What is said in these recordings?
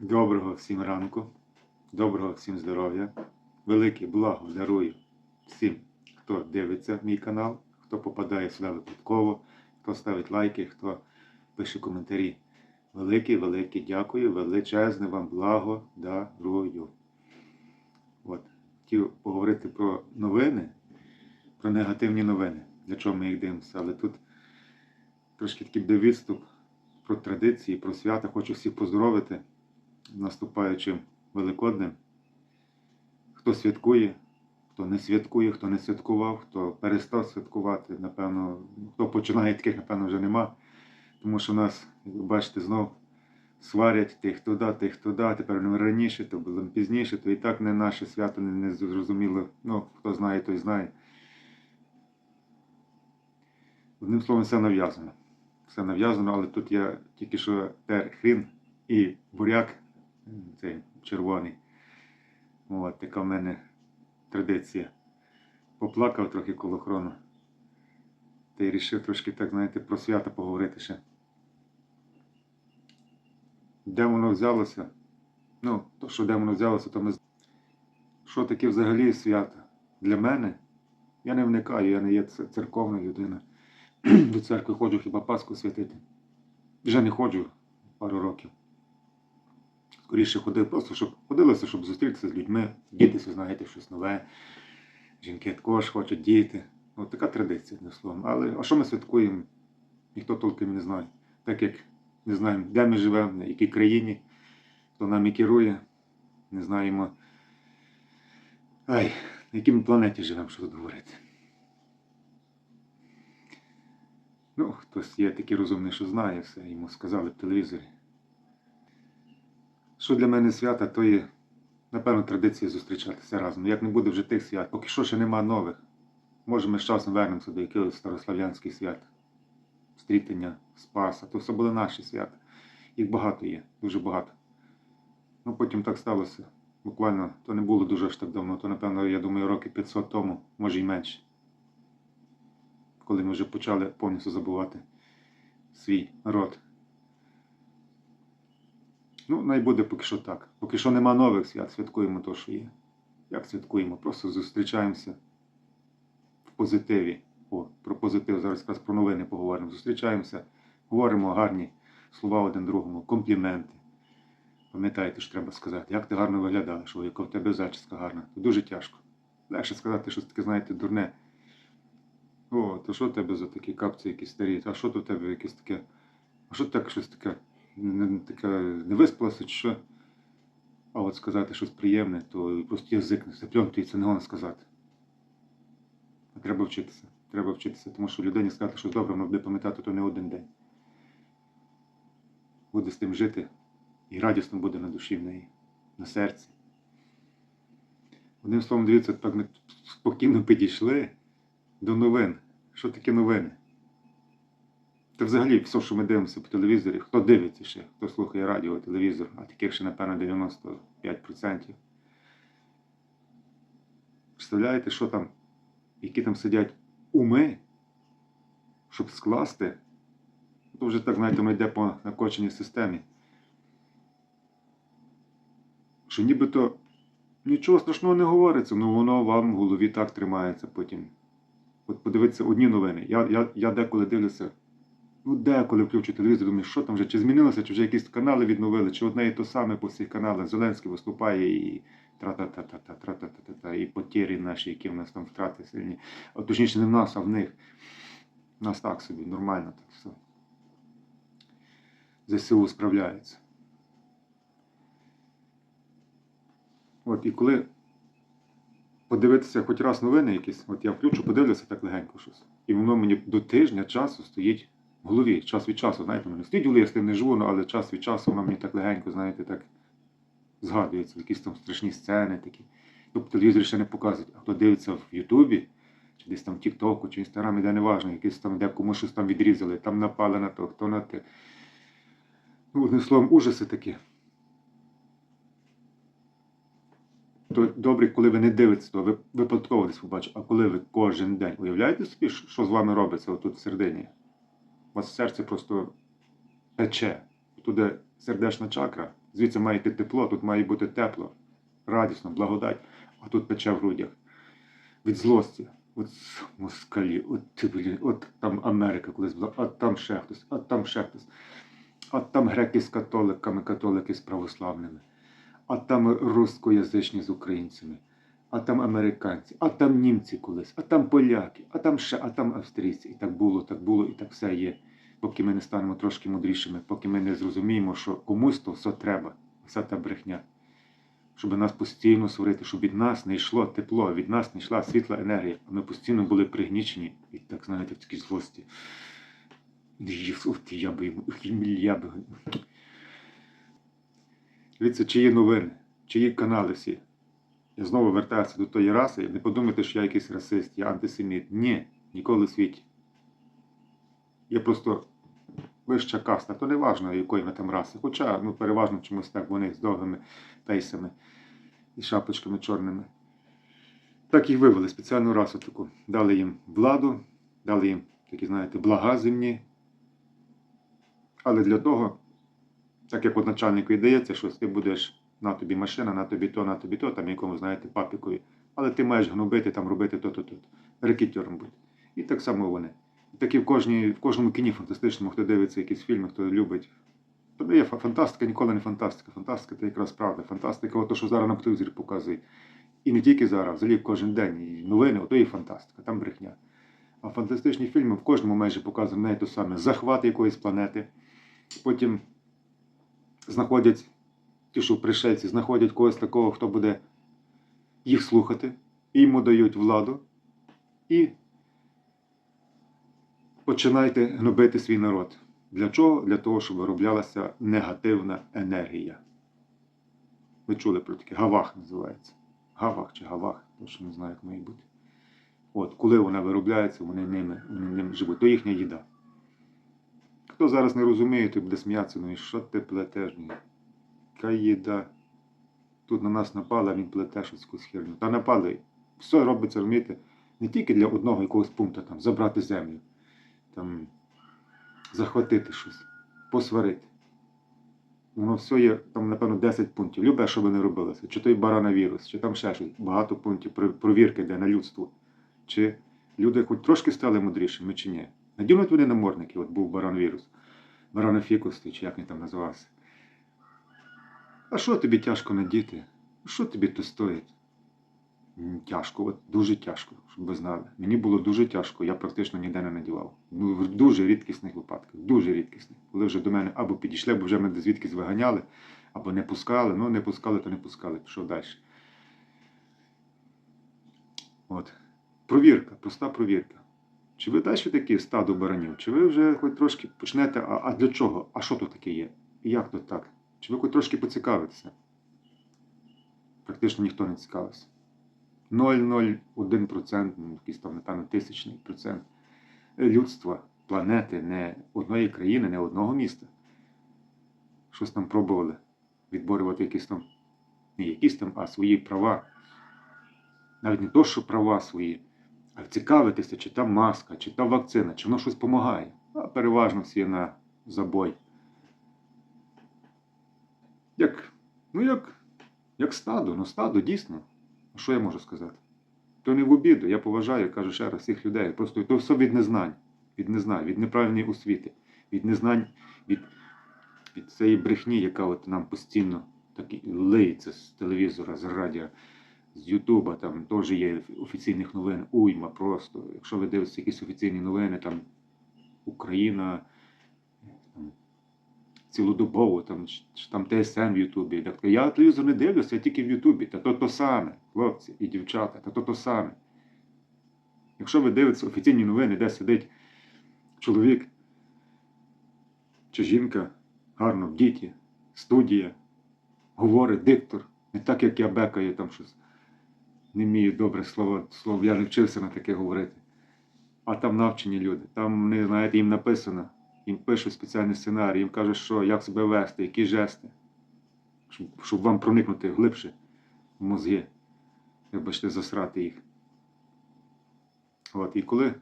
Доброго всім ранку, доброго всім здоров'я. Велике благо дарую всім, хто дивиться мій канал, хто попадає сюди випадково, хто ставить лайки, хто пише коментарі. Велике, велике дякую, величезне вам благо дарую. От. Хотів поговорити про новини, про негативні новини. Для чого ми їх дивимося, але тут трошки такий буде відступ про традиції, про свята. Хочу всіх поздоровити наступаючим Великоднем. Хто святкує, хто не святкує, хто не святкував, хто перестав святкувати, напевно, хто починає, таких, напевно, вже нема. Тому що нас, як ви бачите, знов сварять тих туди, тих туди, тепер не раніше, то було пізніше, то і так не наше свято, не, зрозуміло. Ну, хто знає, той знає. Одним словом, все нав'язано. Все нав'язано, але тут я тільки що тер хрін і буряк, цей червоний. От, така в мене традиція. Поплакав трохи коло хрону. Та й вирішив трошки так, знаєте, про свята поговорити ще. Де воно взялося? Ну, то, що де воно взялося, то ми. Що таке взагалі свято? Для мене? Я не вникаю, я не є церковна людина. До церкви ходжу хіба Пасху святити. Вже не ходжу пару років. Скоріше ходив просто, щоб ходилося, щоб зустрітися з людьми, дітися, знаєте, щось нове. Жінки також хочуть діти. От така традиція, одним словом. Але а що ми святкуємо? Ніхто толком не знає. Так як не знаємо, де ми живемо, на якій країні, хто нами керує, не знаємо. Ай, на якій ми планеті живемо, що тут говорити. Ну, хтось є такий розумний, що знає все, йому сказали в телевізорі. Що для мене свята, то є, напевно, традиція зустрічатися разом. Як не буде вже тих свят, поки що ще нема нових. Може, ми з часом вернемося до якихось старослав'янських свят. Стрітення, Спаса, то все були наші свята. Їх багато є, дуже багато. Ну, потім так сталося. Буквально, то не було дуже аж так давно, то, напевно, я думаю, роки 500 тому, може й менше. Коли ми вже почали повністю забувати свій род. Ну, най буде поки що так. Поки що нема нових свят, святкуємо то, що є. Як святкуємо? Просто зустрічаємося в позитиві. О, про позитив зараз якраз про новини поговоримо. Зустрічаємося, говоримо гарні слова один другому, компліменти. Пам'ятаєте, що треба сказати, як ти гарно виглядаєш, о, яка в тебе зачіска гарна. Це дуже тяжко. Легше сказати щось таке, знаєте, дурне. О, то що в тебе за такі капці якісь старі? А що то в тебе якесь таке? А що так щось таке? Не, таке не виспалося чи що? А от сказати щось приємне, то просто язик не запльонтується, не можна сказати. А треба вчитися. Треба вчитися, тому що людині сказати щось добре, вона буде пам'ятати то не один день. Буде з тим жити і радісно буде на душі в неї, на серці. Одним словом, дивіться, так ми спокійно підійшли до новин. Що таке новини? Та взагалі все, що ми дивимося по телевізорі, хто дивиться ще, хто слухає радіо, телевізор, а таких ще, напевно, 95%. Представляєте, що там, які там сидять уми, щоб скласти? То вже так, знаєте, ми йде по накоченій системі. Що нібито нічого страшного не говориться, але воно вам в голові так тримається потім. От подивитися одні новини. Я, я, я деколи дивлюся, ну деколи включу телевізор, думаю, що там вже, чи змінилося, чи вже якісь канали відновили, чи одне і то саме по всіх каналах. Зеленський виступає і тра-та-та-та-та, тра-та-та-та-та, і потері наші, які в нас там втрати сильні. От, точніше, не в нас, а в них. У нас так собі, нормально так все. ЗСУ справляється. От, і коли подивитися хоч раз новини якісь, от я включу, подивлюся так легенько щось. І воно мені до тижня часу стоїть в голові. Час від часу, знаєте, мене стоїть я з тим не живу, ну, але час від часу воно мені так легенько, знаєте, так згадується, якісь там страшні сцени такі. По телевізорі ще не показують. А хто дивиться в Ютубі, чи десь там в Тіктоку, чи Інстаграмі, де не важно, якісь там, де комусь щось там відрізали, там напали на то, хто на те. Ну, одним словом, ужаси такі. То добре, коли ви не дивитеся, то ви випадково десь побачите, а коли ви кожен день уявляєте собі, що з вами робиться отут всередині? У вас серце просто пече. Туди сердечна чакра, Звідси має йти тепло, тут має бути тепло, радісно, благодать, а тут пече в грудях. Від злості. От москалі, от, ти, блін, от там Америка колись була, а там ще хтось, а там ще хтось. А там греки з католиками, католики з православними, а там рускоязичні з українцями, а там американці, а там німці колись, а там поляки, а там ще, а там австрійці. І так було, так було, і так все є. Поки ми не станемо трошки мудрішими, поки ми не зрозуміємо, що комусь то все треба, вся та брехня. Щоб нас постійно сварити, щоб від нас не йшло тепло, від нас не йшла світла енергія, а ми постійно були пригнічені і так, знаєте, в такій злості. От я би я би. Дивіться, чиї новини, чиї канали всі. Я знову вертаюся до тої раси, не подумайте, що я якийсь расист, я антисеміт. Ні, ніколи в світі. Я просто вища каста, то не важливо, якої ми там раси. Хоча, ну, переважно чомусь так вони з довгими пейсами і шапочками чорними. Так їх вивели спеціальну расу таку. Дали їм владу, дали їм такі, знаєте, блага земні. Але для того, так як от начальнику і дається, що ти будеш на тобі машина, на тобі то, на тобі то, там якому, знаєте, папікові. Але ти маєш гнобити, там робити то-то, то. Рекетьором бути. І так само вони. Так і в, кожній, в кожному кіні фантастичному, хто дивиться якісь фільми, хто любить. То є фантастика, ніколи не фантастика. Фантастика це якраз правда. Фантастика, ото, що зараз на телевізорі показують. І не тільки зараз, взагалі кожен день. І новини, ото і фантастика, там брехня. А фантастичні фільми в кожному майже показують не те саме захват якоїсь планети. Потім знаходять, ті, що пришельці, знаходять когось такого, хто буде їх слухати, і йому дають владу, і починайте гнобити свій народ. Для чого? Для того, щоб вироблялася негативна енергія. Ви чули про таке? Гавах називається. Гавах чи гавах, точно не знаю, як має бути. От, коли вона виробляється, вони ними, вони ним живуть. То їхня їда. Хто зараз не розуміє, той буде сміятися, ну і що ти плетеш? Яка їда? Тут на нас напали, а він плете щось якусь херню. Та напали. Все робиться, розумієте, не тільки для одного якогось пункту, там, забрати землю, там, захватити щось, посварити. Воно все є, там, напевно, 10 пунктів. Любе, що би не робилося. Чи той баранавірус, чи там ще щось. Багато пунктів про- провірки йде на людство. Чи люди хоч трошки стали мудрішими, чи ні. Наділять вони намордники, от був баранвірус, баранофікус, чи як він там називався. А що тобі тяжко надіти? Що тобі то стоїть? Тяжко, от дуже тяжко, щоб ви знали. Мені було дуже тяжко, я практично ніде не надівав. Ну, в дуже рідкісних випадках, дуже рідкісних. Коли вже до мене або підійшли, або вже мене звідкись виганяли, або не пускали. Ну, не пускали, то не пускали. Пішов далі. От. Провірка, проста провірка. Чи ви далі такі стадо баранів? Чи ви вже хоч трошки почнете, а, а для чого? А що тут таке є? І як тут так? Чи ви хоч трошки поцікавитеся? Практично ніхто не цікавився. 0,01%, ну, якийсь там, напевно, тисячний процент людства, планети, не одної країни, не одного міста. Щось там пробували відборювати якісь там, не якісь там, а свої права. Навіть не то, що права свої, а цікавитися, чи та маска, чи та вакцина, чи воно щось допомагає. А переважно всі на забой. Як, ну як, як стадо, ну стадо дійсно. Що я можу сказати? То не в обіду, я поважаю, кажу ще раз, всіх людей. Просто то все від незнань, від незнань, від неправильної освіти, від незнань, від, від цієї брехні, яка от нам постійно так лиється з телевізора, з радіо з Ютуба, там теж є офіційних новин, уйма просто. Якщо ви дивитеся якісь офіційні новини, там Україна цілодобово, там, ч- ч- там ТСН в Ютубі. Я телевізор не дивлюся, я тільки в Ютубі. Та то то саме, хлопці і дівчата, та то то саме. Якщо ви дивитеся офіційні новини, де сидить чоловік чи жінка гарно в діті, студія, говорить диктор, не так, як я бекаю там щось не вмію добре слово, слово, я не вчився на таке говорити. А там навчені люди. Там вони, знаєте, їм написано, їм пишуть спеціальний сценарій, їм кажуть, що як себе вести, які жести, щоб, щоб вам проникнути глибше в мозги, вибачте, засрати їх. От, і коли.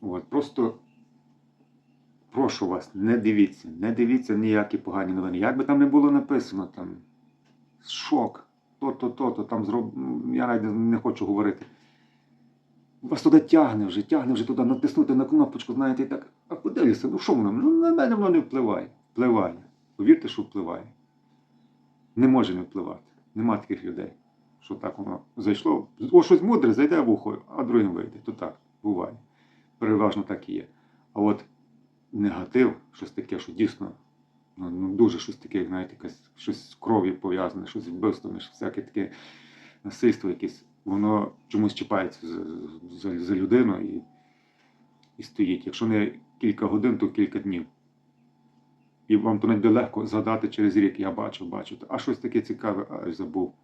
От, просто прошу вас, не дивіться, не дивіться ніякі погані новини. Як би там не було написано, там шок, то-то, то-то, там зроб... я навіть не хочу говорити. Вас туди тягне вже, тягне вже туди натиснути на кнопочку, знаєте, і так, а подивіться, ну що воно? Ну на мене воно не впливає. Впливає. Повірте, що впливає. Не може не впливати. Нема таких людей, що так воно зайшло. О, щось мудре, зайде в ухо, а другим вийде. То так, буває. Переважно так і є. А от негатив, щось таке, що дійсно ну, ну, дуже щось таке, знаєте, якась, щось з кров'ю пов'язане, щось з вбивствами, всяке таке насильство якесь, воно чомусь чіпається за, за, за людину і, і стоїть. Якщо не кілька годин, то кілька днів. І вам то буде легко згадати через рік, я бачив, бачив. А щось таке цікаве, аж забув.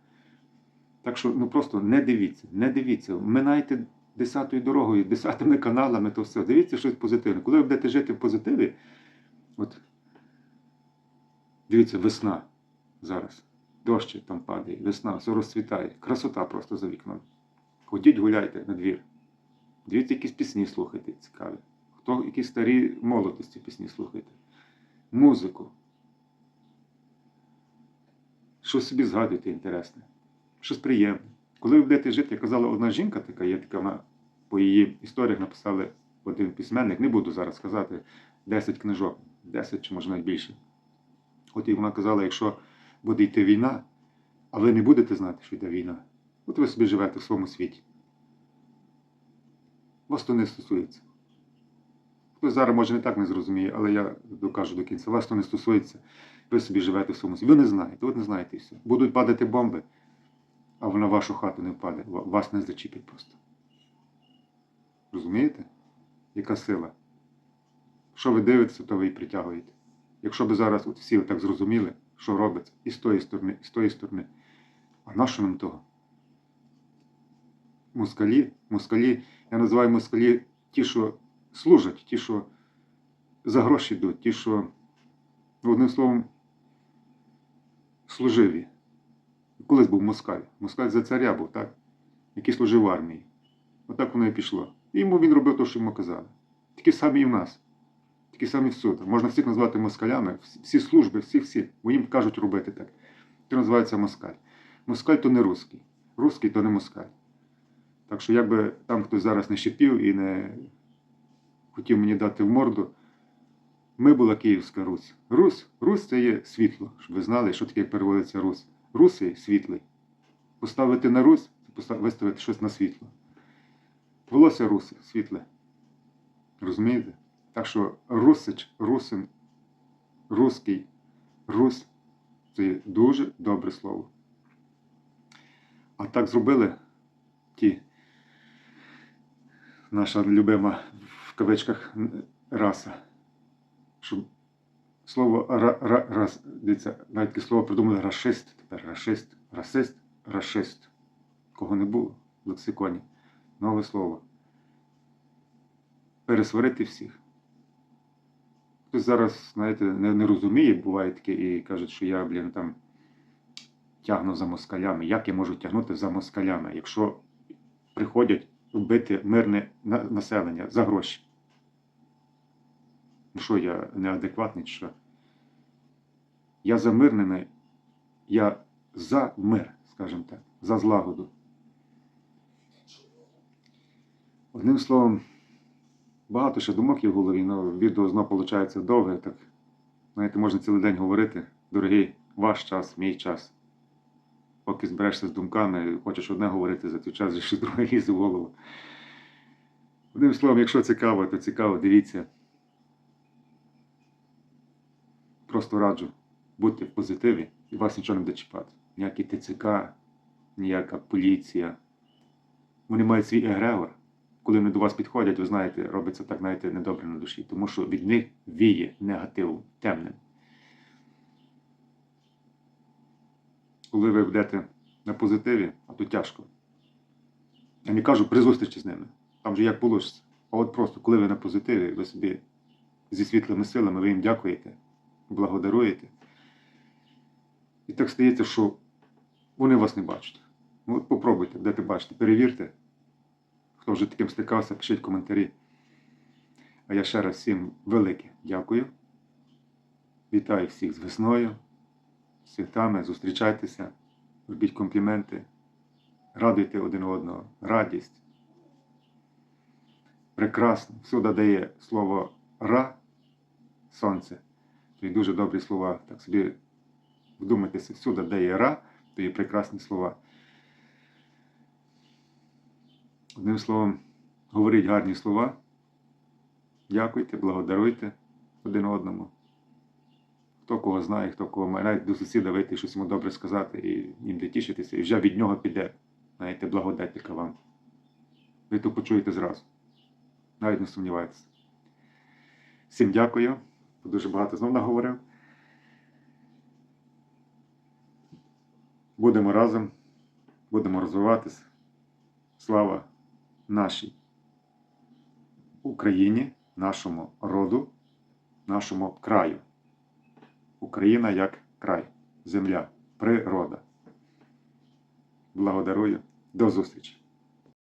Так що ну просто не дивіться, не дивіться. Минайте десятою дорогою, десятими каналами, то все. Дивіться щось позитивне. Коли ви будете жити в позитиві, от дивіться, весна зараз. Дощ там падає, весна, все розцвітає. Красота просто за вікном. Ходіть, гуляйте на двір. Дивіться, якісь пісні слухайте цікаві. Хто якісь старі молодості пісні слухайте. Музику. Щось собі згадуйте інтересне, щось приємне. Коли ви будете жити, як казала одна жінка, така є така, вона по її історіях написали один письменник, не буду зараз сказати, 10 книжок, 10 чи може навіть більше. От і вона казала, якщо буде йти війна, а ви не будете знати, що йде війна, от ви собі живете в своєму світі. Вас то не стосується. Хтось зараз може не так не зрозуміє, але я докажу до кінця. Вас то не стосується. Ви собі живете в своєму світі. Ви не знаєте, от не знаєте і все. Будуть падати бомби, а на вашу хату не впаде. Вас не зачіпить просто. Розумієте? Яка сила? Що ви дивитеся, то ви і притягуєте. Якщо би зараз от всі так зрозуміли, що робиться і з тої сторони, і з тої сторони. А на що нам того? Москалі, москалі, я називаю москалі ті, що служать, ті, що за гроші йдуть, ті, що, ну, одним словом, служиві. Колись був москаль. Москаль за царя був, так? Який служив в армії. Отак воно і пішло. І йому він робив те, що йому казали. Такі самі і в нас. Такі самі всюди. Можна всіх назвати москалями, всі- служби, всі всі, бо їм кажуть робити так. Це називається москаль. Москаль то не русський. Русський то не москаль. Так що, якби там хтось зараз не шипів і не хотів мені дати в морду, ми була Київська Русь. Русь, Русь це є світло, щоб ви знали, що таке переводиться Русь. Руси світлий. Поставити на Русь це виставити щось на світло. Волосся руси, світле. Розумієте? Так що русич, русин, руський, русь це дуже добре слово. А так зробили ті наша любима в кавичках раса. Щоб слово ра, ра, рас, дивіться, навіть слово придумали рашист, тепер рашист, расист, рашист. Кого не було в лексиконі. Нове слово. Пересварити всіх. Хтось зараз, знаєте, не, не розуміє, буває таке, і кажуть, що я, блін, там тягну за москалями. Як я можу тягнути за москалями, якщо приходять вбити мирне населення за гроші? Ну що, я неадекватний що? Я за мирними, я за мир, скажімо так, за злагоду. Одним словом, багато ще думок є в голові, але відео знову виходить довге. Так, знаєте, можна цілий день говорити. Дорогий, ваш час, мій час. Поки зберешся з думками, хочеш одне говорити за цей час, ще друге лізе в голову. Одним словом, якщо цікаво, то цікаво, дивіться. Просто раджу, будьте в позитиві і вас нічого не буде чіпати. Ніякі ТЦК, ніяка поліція. Вони мають свій егрегор. Коли вони до вас підходять, ви знаєте, робиться так, знаєте, недобре на душі, тому що від них віє негативом, темним. Коли ви будете на позитиві, а то тяжко. Я не кажу при зустрічі з ними. Там же як вийде. А от просто, коли ви на позитиві, ви собі зі світлими силами, ви їм дякуєте, благодаруєте. І так стається, що вони вас не бачать. Ну, от попробуйте, де ти бачите, перевірте. Хто вже таким стикався, пишіть коментарі. А я ще раз всім велике дякую. Вітаю всіх з весною, з святами, зустрічайтеся, робіть компліменти, радуйте один одного, радість. Прекрасно. Всюди дає слово ра, сонце. То є дуже добрі слова. Так собі вдумайтеся, всюди дає ра, то є прекрасні слова. Одним словом, говоріть гарні слова. Дякуйте, благодаруйте один одному. Хто кого знає, хто кого має, навіть до сусіда вийти, щось йому добре сказати і їм де тішитися, і вже від нього піде. Знаєте, благодать яка вам. Ви то почуєте зразу. Навіть не сумнівайтеся. Всім дякую. Дуже багато знов наговорив. Будемо разом, будемо розвиватися. Слава нашій Україні, нашому роду, нашому краю. Україна як край, земля, природа. Благодарую. До зустрічі!